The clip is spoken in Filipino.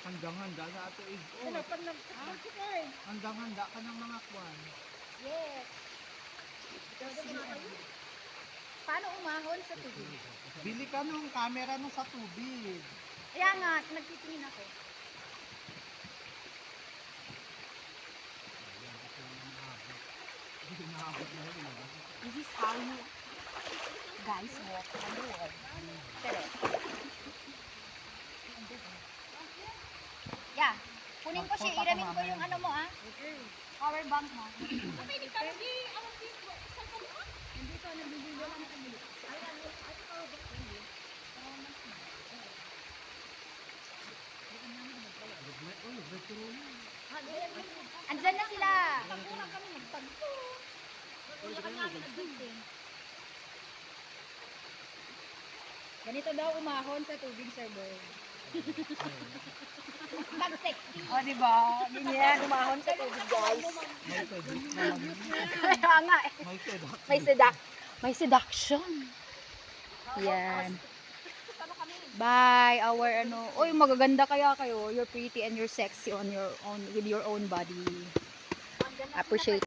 Handang-handa sa ato is Ano, pag nag-subscribe. Handang-handa ka ng mga kwan. Yes. Paano umahon sa tubig? Bili ka ng camera na sa tubig. Kaya nga, nagtitingin ako. This is how you guys walk on the wall. Pero, yeah. Kunin ko siya, iramin ko yung ano mo ah. Power bank mo. Pwede ka rin awag dito. Nandito, nagbibigyo lang kami. Ayan, ito power bank mo. Andyan na sila. Pagkulang kami nagtagpo. Pagkulang kami nagtagpo. Ganito daw umahon sa tubig, Sir Boy. Pag sexy. O, di ba? Ganyan, umahon sa tubig, guys. Kaya nga eh. May seduct. May seduction. Yan. Bye, our ano. Uy, magaganda kaya kayo. You're pretty and you're sexy on your own with your own body. Appreciate